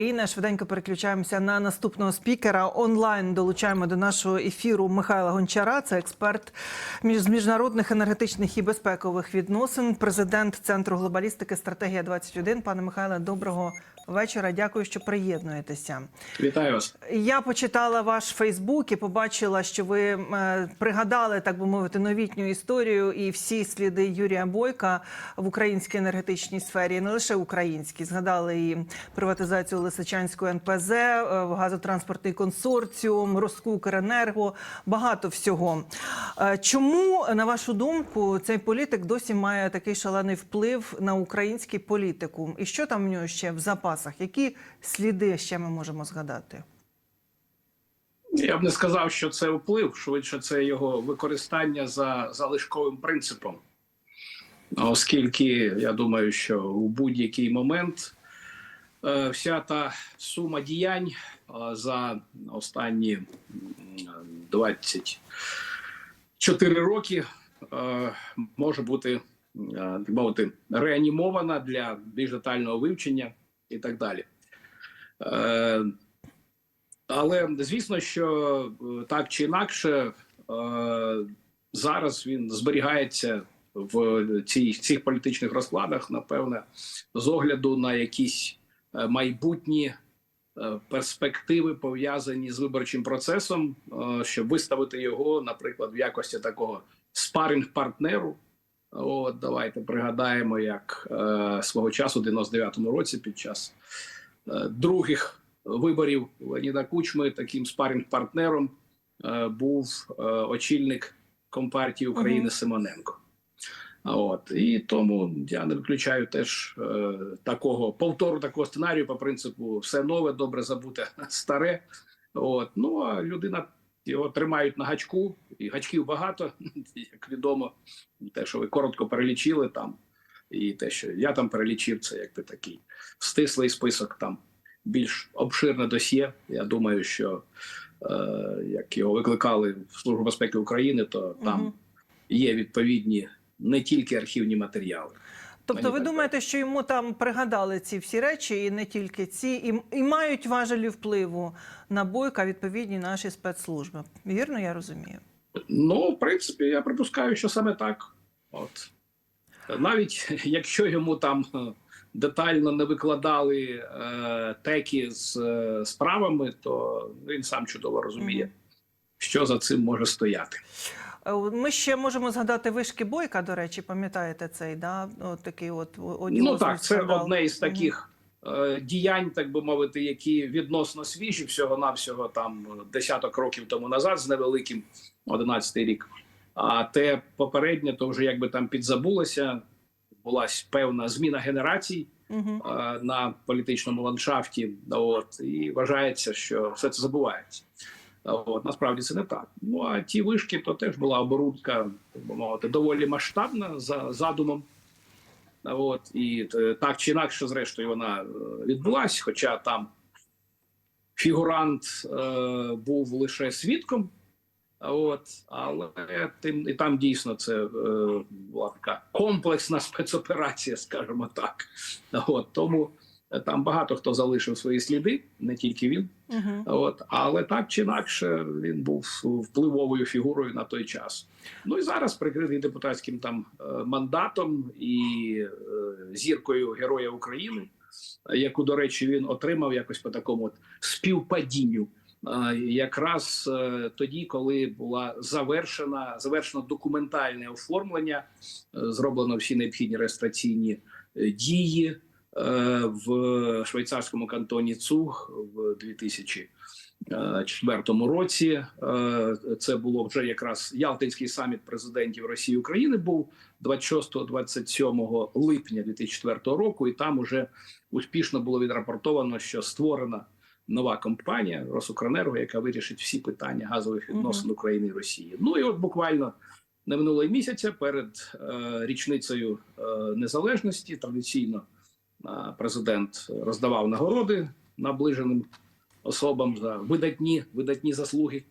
України. Швиденько переключаємося на наступного спікера. Онлайн долучаємо до нашого ефіру Михайла Гончара. Це експерт між- міжнародних енергетичних і безпекових відносин, президент Центру глобалістики Стратегія 21 Пане Михайле, доброго вечора. Дякую, що приєднуєтеся. Вітаю вас. Я почитала ваш Фейсбук і побачила, що ви е, пригадали, так би мовити, новітню історію і всі сліди Юрія Бойка в українській енергетичній сфері, і не лише українській. Згадали і приватизацію Лисичанської НПЗ, е, газотранспортний консорціум, Роску Укренерго, багато всього. Е, Чому, на вашу думку, цей політик досі має такий шалений вплив на українську політику? І що там в нього ще в запасах? Які сліди ще ми можемо згадати? Я б не сказав, що це вплив, швидше це його використання за залишковим принципом. Оскільки я думаю, що у будь-який момент е, вся та сума діянь е, за останні м, 24 роки е, може бути мовити реанімована для більш детального вивчення і так далі. Е, але звісно, що е, так чи інакше, е, зараз він зберігається в цій, цих політичних розкладах, напевне, з огляду на якісь майбутні перспективи, пов'язані з виборчим процесом, щоб виставити його, наприклад, в якості такого спаринг-партнеру. От давайте пригадаємо, як е, свого часу, у 99-му році, під час е, других виборів Леоніда Кучми таким спаринг-партнером е, був е, очільник Компартії України Мгм. Симоненко. От і тому я не виключаю теж е, такого повтору такого сценарію по принципу все нове, добре забуте старе. От ну а людина його тримають на гачку, і гачків багато, як відомо, те, що ви коротко перелічили там, і те, що я там перелічив, це якби такий стислий список там більш обширне досьє. Я думаю, що е, як його викликали в Службу безпеки України, то там Мгм. є відповідні не тільки архівні матеріали. Тобто, Мені ви так думаєте, що йому там пригадали ці всі речі, і не тільки ці, і, і мають важелі впливу на бойка відповідні наші спецслужби? Вірно, я розумію. Ну, в принципі, я припускаю, що саме так. От навіть якщо йому там е, детально не викладали е, теки з е, справами, то він сам чудово розуміє, що за цим може стояти. Е, Ми ще можемо згадати вишки бойка. До речі, пам'ятаєте цей да? От такий от одіозний Ну так, це скандал. одне із таких е, діянь, так би мовити, які відносно свіжі, всього навсього там десяток років тому назад, з невеликим 11-й рік. А те попереднє, то вже якби там підзабулося. Була певна зміна генерацій Мгм. е, на політичному ландшафті. От і вважається, що все це забувається. От насправді це не так. Ну а ті вишки, то теж була оборудка, так би мовити, доволі масштабна за задумом. От і е, так чи інакше, зрештою, вона е, відбулась, хоча там фігурант е, був лише свідком. От, але тим і там дійсно це е, була така комплексна спецоперація, скажімо так. От тому там багато хто залишив свої сліди, не тільки він. Мгм. От, але так чи інакше він був впливовою фігурою на той час. Ну і зараз прикритий депутатським там е, мандатом і е, зіркою Героя України, е, яку, до речі, він отримав якось по такому от співпадінню. е, Якраз е, тоді, коли була завершена завершено документальне оформлення, е, зроблено всі необхідні реєстраційні е, дії е, в швейцарському кантоні Цуг в 2004 році. Е, Це було вже якраз Ялтинський саміт президентів Росії і України був 26-27 липня 2004 року, і там уже успішно було відрапортовано, що створена нова компанія Росукренерго, яка вирішить всі питання газових відносин України і Росії. Ну і от буквально не минуло місяця перед е, річницею е, незалежності традиційно е, президент роздавав нагороди наближеним особам за видатні видатні заслуги.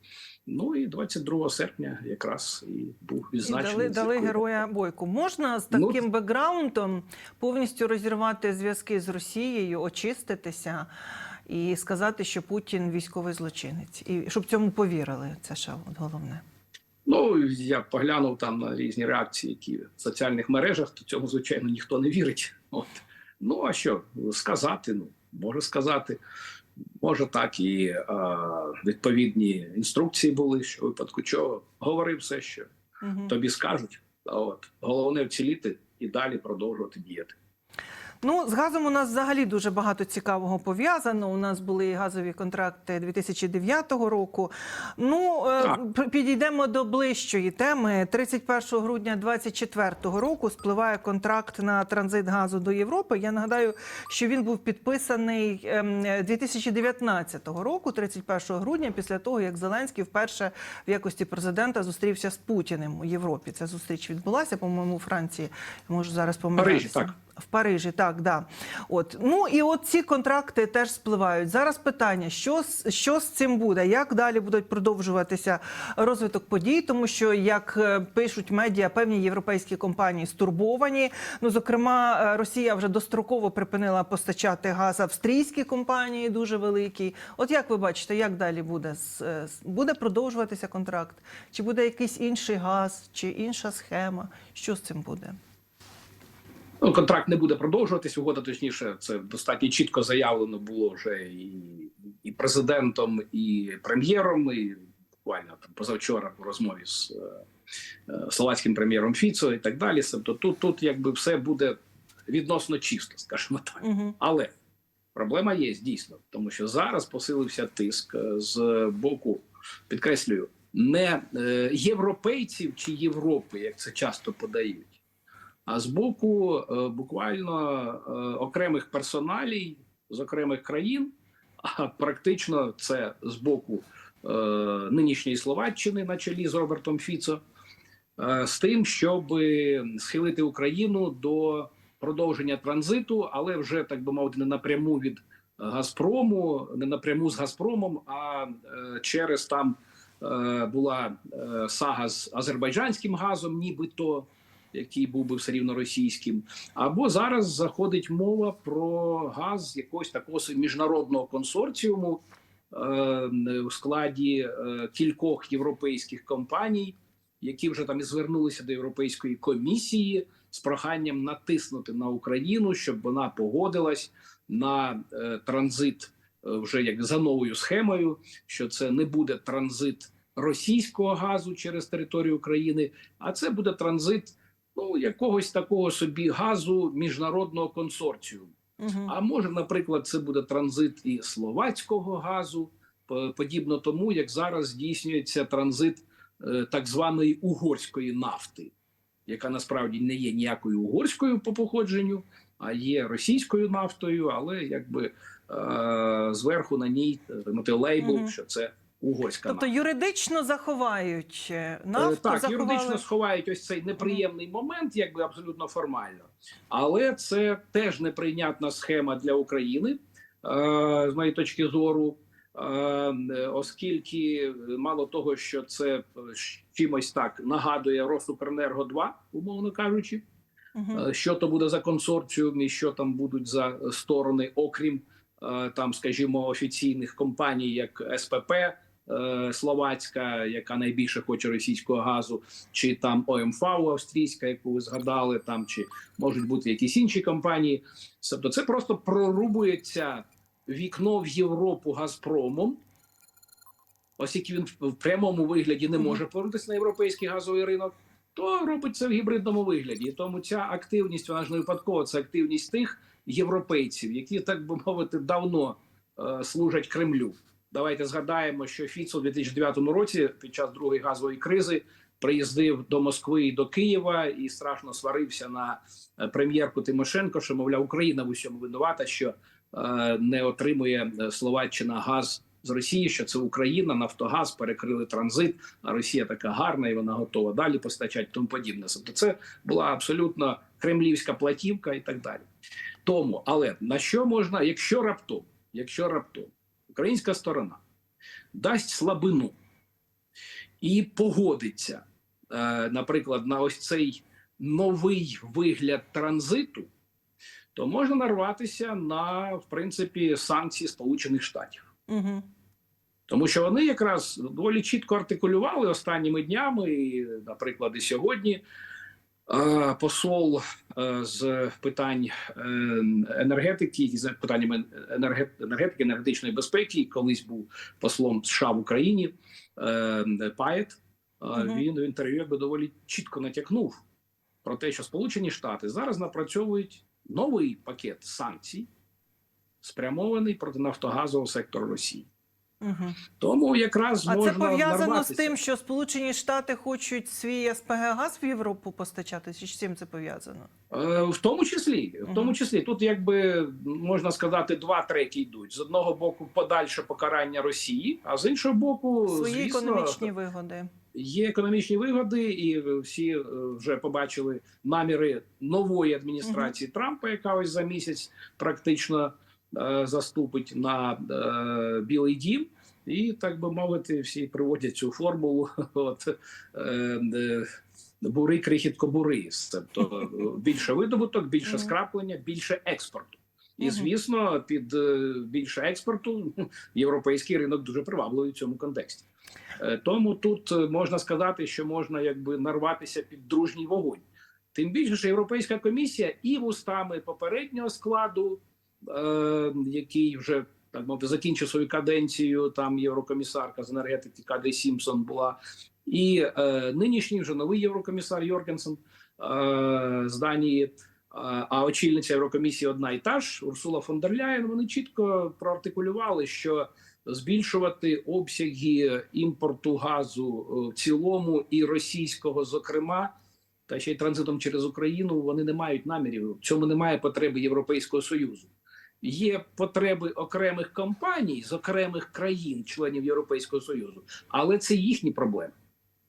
Ну і 22 серпня якраз і був І дали, дали героя бойку. Можна з Ну, таким бекграундом повністю розірвати зв'язки з Росією, очиститися і сказати, що Путін військовий злочинець, і щоб цьому повірили. Це ще головне. Ну я поглянув там на різні реакції, які в соціальних мережах, то цьому звичайно ніхто не вірить. От ну а що сказати? Ну може сказати, може так і е, відповідні інструкції були, що в випадку чого говори все, що Угу. тобі скажуть. А от головне вціліти і далі продовжувати діяти. Ну, з газом у нас взагалі дуже багато цікавого пов'язано. У нас були газові контракти 2009 року. Ну, е, Так. підійдемо до ближчої теми. 31 грудня 2024 року спливає контракт на транзит газу до Європи. Я нагадаю, що він був підписаний ем, 2019 року, 31 грудня, після того, як Зеленський вперше в якості президента зустрівся з Путіним у Європі. Ця зустріч відбулася, по-моєму, у Франції. Я можу зараз помилятися. так. В Парижі, так, да. От ну і от ці контракти теж спливають. Зараз питання: що що з цим буде? Як далі будуть продовжуватися розвиток подій? Тому що, як е, пишуть медіа, певні європейські компанії стурбовані. Ну, зокрема, е, Росія вже достроково припинила постачати газ австрійські компанії, дуже великі. От як ви бачите, як далі буде е, буде продовжуватися контракт? Чи буде якийсь інший газ, чи інша схема? Що з цим буде? Ну, контракт не буде продовжуватись. Угода, точніше, це достатньо чітко заявлено було вже і, і президентом, і прем'єром. І буквально там позавчора в розмові з е, е, словацьким прем'єром Фіцо і так далі. Тобто тут, тут якби все буде відносно чисто, скажімо так. Угу. Але проблема є дійсно, тому що зараз посилився тиск е, з боку, підкреслюю, не е, європейців чи Європи, як це часто подають, а з боку е, буквально е, окремих персоналій з окремих країн, а практично це з боку е, нинішньої Словаччини на чолі з Робертом Фіцо, з тим, щоб схилити Україну до продовження транзиту, але вже так би мовити, не напряму від Газпрому, не напряму з Газпромом, а через там була сага з азербайджанським газом, нібито який був би все рівно російським. Або зараз заходить мова про газ якогось такого міжнародного консорціуму е, у складі е, кількох європейських компаній, які вже там і звернулися до Європейської комісії з проханням натиснути на Україну, щоб вона погодилась на е, транзит е, вже як за новою схемою, що це не буде транзит російського газу через територію України, а це буде транзит ну якогось такого собі газу міжнародного консорціуму. Угу. А може, наприклад, це буде транзит і словацького газу, подібно тому, як зараз здійснюється транзит е, так званої угорської нафти, яка насправді не є ніякою угорською по походженню, а є російською нафтою, але якби е, зверху на ній е, лейбл, Мгм. що це угорська Тобто юридично заховають е, Е, нафту, Так, заховали. юридично сховають ось цей неприємний момент, якби абсолютно формально. Але це теж неприйнятна схема для України, е, з моєї точки зору, оскільки мало того, що це чимось так нагадує Росукренерго 2, умовно кажучи, Мгм. Е, що то буде за консорціум і що там будуть за сторони, окрім там, скажімо, офіційних компаній, як СПП Словацька, яка найбільше хоче російського газу, чи там ОМФ австрійська, яку ви згадали, там чи можуть бути якісь інші компанії. Тобто, це просто прорубується вікно в Європу Газпромом. Оскільки він в прямому вигляді не може повернутися на європейський газовий ринок, то робить це в гібридному вигляді. І тому ця активність вона ж не випадкова. Це активність тих європейців, які, так би мовити, давно е, служать Кремлю. Давайте згадаємо, що Фіцо у 2009 році під час другої газової кризи приїздив до Москви і до Києва і страшно сварився на е, прем'єрку Тимошенко, що мовляв Україна в усьому винувата, що е, не отримує е, Словаччина газ з Росії, що це Україна, Нафтогаз перекрили транзит. А Росія така гарна і вона готова далі постачати тому подібне. Тобто це була абсолютно кремлівська платівка і так далі. Тому, але на що можна, якщо раптом, якщо раптом українська сторона дасть слабину і погодиться, е, наприклад, на ось цей новий вигляд транзиту, то можна нарватися на в принципі санкції Сполучених Штатів. Угу. Тому що вони якраз доволі чітко артикулювали останніми днями, і, наприклад, і сьогодні посол е, з питань е, енергетики і з питаннями енергетики, енергетичної безпеки, колись був послом США в Україні е, Паєт. е, Він в інтерв'ю доволі чітко натякнув про те, що Сполучені Штати зараз напрацьовують новий пакет санкцій, спрямований проти нафтогазового сектору Росії. Угу. Тому якраз А можна це пов'язано з тим, що Сполучені Штати хочуть свій СПГ газ в Європу постачати? Чи з чим це пов'язано? Е, в тому числі, в тому числі, тут якби можна сказати, два треки йдуть: з одного боку, подальше покарання Росії, а з іншого боку, Свої звісно, економічні вигоди. є економічні вигоди, і всі е, вже побачили наміри нової адміністрації Трампа, яка ось за місяць практично заступить на е, Білий Дім. І так би мовити, всі приводять цю формулу. От е, е, бури, крихіт, кобури. Тобто е, більше видобуток, більше скраплення, більше експорту. І звісно, під е, більше експорту європейський ринок дуже привабливий в цьому контексті. Е, Тому тут е, можна сказати, що можна якби нарватися під дружній вогонь. Тим більше, що Європейська комісія і вустами попереднього складу, е, який вже так мовити закінчив свою каденцію, там єврокомісарка з енергетики Кадрі Сімпсон була, і е, нинішній вже новий єврокомісар Йоргенсен е, з Данії. е, А очільниця Єврокомісії одна і та ж Урсула фон дер Ляєн. Вони чітко проартикулювали, що збільшувати обсяги імпорту газу е, в цілому і російського, зокрема, та ще й транзитом через Україну, вони не мають намірів. В цьому немає потреби Європейського союзу. Є потреби окремих компаній з окремих країн, членів Європейського союзу, але це їхні проблеми,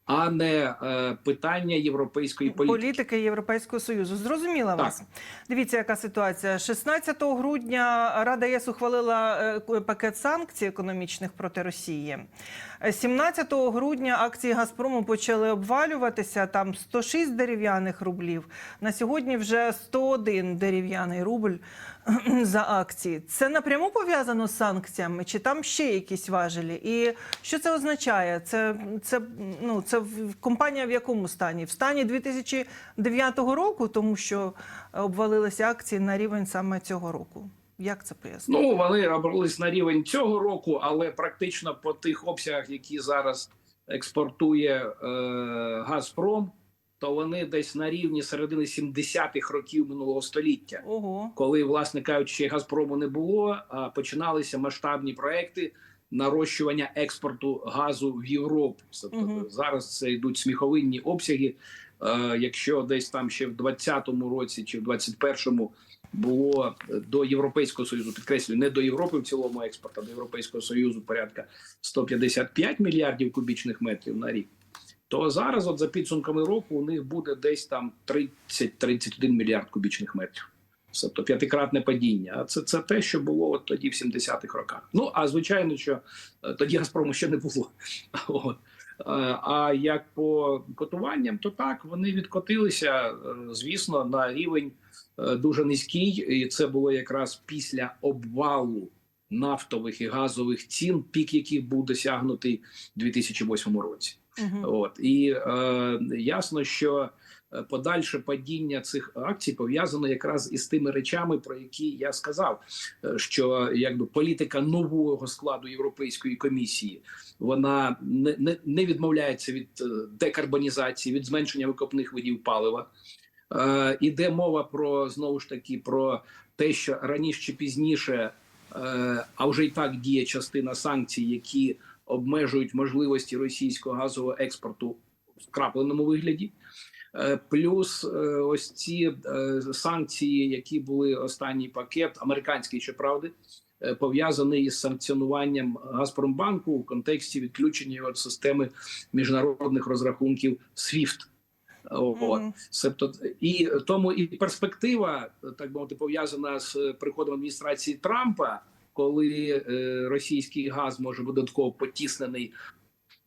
а не е, питання європейської політики. Політики Європейського Союзу. Зрозуміла Так. вас. Дивіться, яка ситуація. 16 грудня Рада ЄС ухвалила е, пакет санкцій економічних проти Росії. Е, 17 грудня акції Газпрому почали обвалюватися. Там 106 дерев'яних рублів. На сьогодні вже 101 дерев'яний рубль за акції. Це напряму пов'язано з санкціями, чи там ще якісь важелі? І що це означає? Це, це, ну, це компанія в якому стані? В стані 2009 року, тому що е, обвалилися акції на рівень саме цього року. Як це пояснити? Ну вони обрались на рівень цього року, але практично по тих обсягах, які зараз експортує е, Газпром, то вони десь на рівні середини 70-х років минулого століття. Ого. коли, власне кажучи, ще Газпрому не було, а починалися масштабні проекти нарощування експорту газу в Європу. Тобто Мгм. зараз це йдуть сміховинні обсяги. Е, якщо десь там ще в 20-му році чи в 21-му було до Європейського союзу, підкреслюю, не до Європи в цілому експорт, а до Європейського союзу порядка 155 мільярдів кубічних метрів на рік. То зараз, от за підсумками року, у них буде десь там 30-31 мільярд кубічних метрів. Тобто п'ятикратне падіння. А це, це те, що було от тоді в 70-х роках. Ну а звичайно, що е, тоді Газпрому ще не було. Е, А як по котуванням, то так вони відкотилися, е, звісно, на рівень дуже низький, і це було якраз після обвалу нафтових і газових цін, пік яких був досягнутий у 2008 році. Угу. От і е, ясно, що е, подальше падіння цих акцій пов'язано якраз із тими речами, про які я сказав, е, що якби політика нового складу Європейської комісії вона не, не, не відмовляється від е, декарбонізації, від зменшення викопних видів палива. Е, іде мова про знову ж таки про те, що раніше чи пізніше, е, а вже і так діє частина санкцій, які обмежують можливості російського газового експорту в крапленому вигляді. Е, Плюс е, ось ці е, санкції, які були останній пакет, американський щоправди, пов'язаний із санкціонуванням Газпромбанку у контексті відключення його від системи міжнародних розрахунків SWIFT. От. Себто і тому і перспектива, так би мовити, пов'язана з приходом адміністрації Трампа, коли е, російський газ може бути додатково потіснений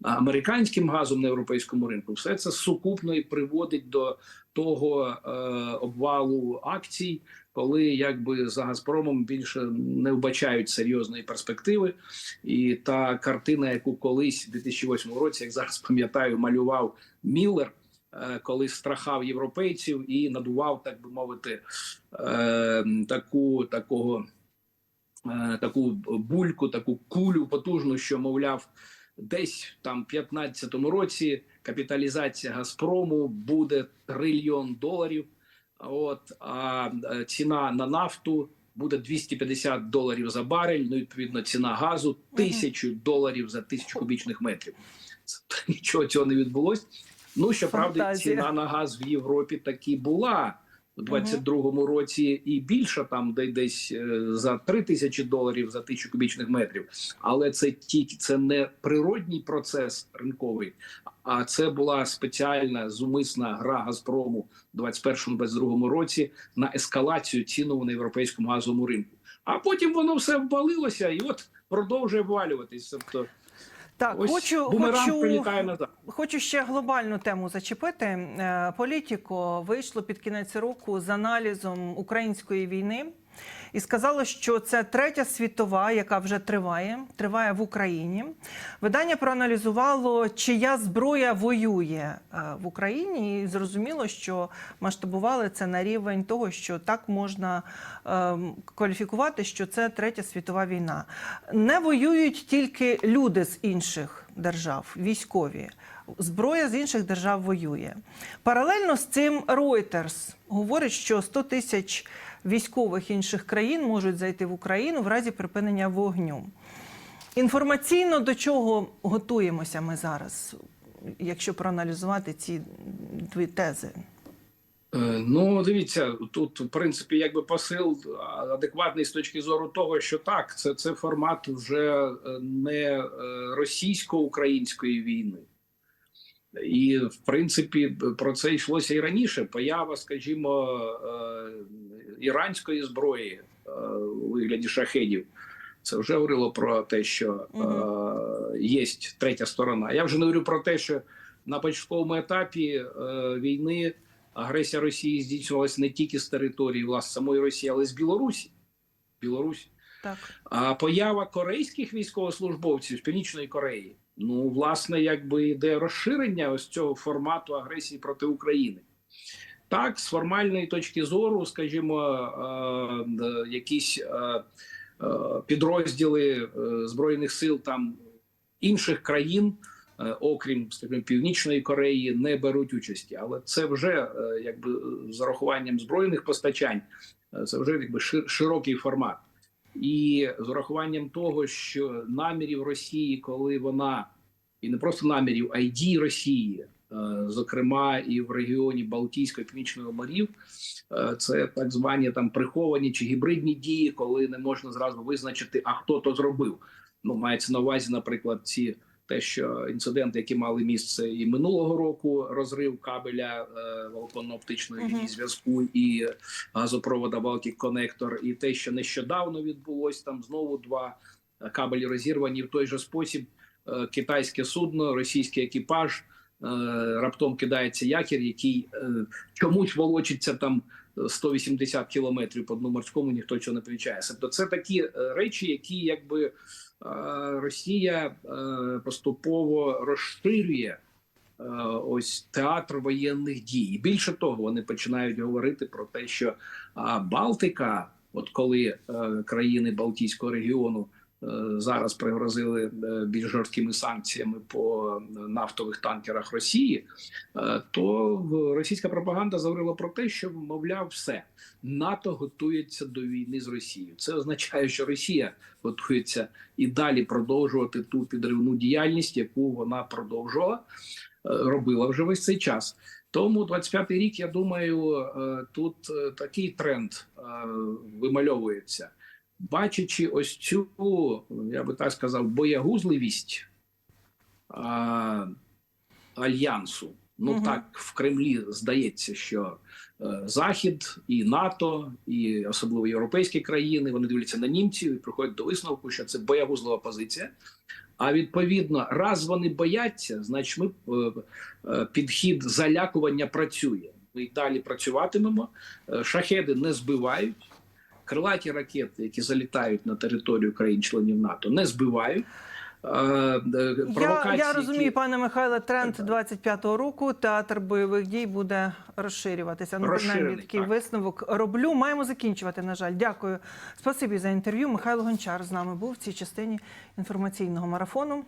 американським газом на європейському ринку, все це сукупно і приводить до того е, обвалу акцій, коли якби за Газпромом більше не вбачають серйозної перспективи, і та картина, яку колись у 2008 році, як зараз пам'ятаю, малював Міллер. е, Коли страхав європейців і надував, так би мовити, таку такого таку бульку, таку кулю потужну, що мовляв, десь там в 15-му році капіталізація Газпрому буде трильйон доларів. От а е, ціна на нафту буде 250 доларів за барель. Ну, відповідно, ціна газу тисячу доларів за тисячу кубічних метрів. Нічого цього не відбулось. Ну щоправда, ціна на газ в Європі таки була 22-му році і більше там де десь е, за 3 тисячі доларів за тисячу кубічних метрів. Але це тільки це не природній процес ринковий, а це була спеціальна зумисна гра Газпрому у 21-22 році на ескалацію ціну на європейському газовому ринку. А потім воно все ввалилося і от продовжує ввалюватись. Тобто, Так, ось хочу, хочу, назад. хочу ще глобальну тему зачепити. Е, Політіко вийшло під кінець року з аналізом української війни і сказало, що це третя світова, яка вже триває, триває в Україні. Видання проаналізувало, чия зброя воює е, в Україні, і зрозуміло, що масштабували це на рівень того, що так можна е, кваліфікувати, що це третя світова війна. Не воюють тільки люди з інших держав, військові. Зброя з інших держав воює. Паралельно з цим Reuters говорить, що 100 тисяч військових інших країн можуть зайти в Україну в разі припинення вогню. Інформаційно до чого готуємося ми зараз, якщо проаналізувати ці дві тези? Е, Ну, дивіться, тут в принципі якби посил адекватний з точки зору того, що так, це, це формат вже е, не е, російсько-української війни. І в принципі про це йшлося і раніше. Поява, скажімо, іранської зброї е, у вигляді шахедів. Це вже говорило про те, що е, є третя сторона. Я вже не говорю про те, що на початковому етапі е, війни агресія Росії здійснювалася не тільки з території власне самої Росії, але й з Білорусі. Білорусі. Так. А поява корейських військовослужбовців з Північної Кореї, ну, власне, якби йде розширення ось цього формату агресії проти України. Так, з формальної точки зору, скажімо, е, е, якісь е, підрозділи Збройних сил там інших країн, окрім скажімо, Північної Кореї, не беруть участі. Але це вже якби з урахуванням збройних постачань, це вже якби шир- широкий формат. І з урахуванням того, що намірів Росії, коли вона і не просто намірів, а й дій Росії, зокрема і в регіоні Балтійського і Північного морів, е, це так звані там приховані чи гібридні дії, коли не можна зразу визначити, а хто то зробив. Ну мається на увазі, наприклад, ці те, що інциденти, які мали місце і минулого року, розрив кабеля е, волоконно-оптичної Мгм. лінії зв'язку і газопровода Baltic Connector, і те, що нещодавно відбулось, там знову два е, кабелі розірвані в той же спосіб. Е, Китайське судно, російський екіпаж е, раптом кидається якір, який е, чомусь волочиться там 180 кілометрів по дну морському, ніхто цього не помічає. Тобто це такі е, речі, які якби е, Росія е, поступово розширює е, ось театр воєнних дій. І Більше того, вони починають говорити про те, що Балтика, от коли е, країни Балтійського регіону е, зараз пригрозили е, більш жорсткими санкціями по нафтових танкерах Росії, е, то російська пропаганда заговорила про те, що мовляв, все НАТО готується до війни з Росією. Це означає, що Росія готується і далі продовжувати ту підривну діяльність, яку вона продовжувала, е, робила вже весь цей час. Тому 25-й рік, я думаю, тут такий тренд вимальовується. Бачачи ось цю, я би так сказав, боягузливість а, альянсу. Ну Мгм. так в Кремлі здається, що е, Захід і НАТО, і особливо європейські країни, вони дивляться на німців і приходять до висновку, що це боягузлива позиція. А відповідно, раз вони бояться, значить ми е, е, підхід залякування працює. Ми й далі працюватимемо. Е, Шахеди не збивають. Крилаті ракети, які залітають на територію країн-членів НАТО, не збивають. Е, е, Я, я розумію, які- пане Михайле, тренд 25-го року. Театр бойових дій буде розширюватися. Ну, принаймні, такий так. висновок роблю. Маємо закінчувати. На жаль, дякую. Спасибі за інтерв'ю. Михайло Гончар з нами був в цій частині інформаційного марафону.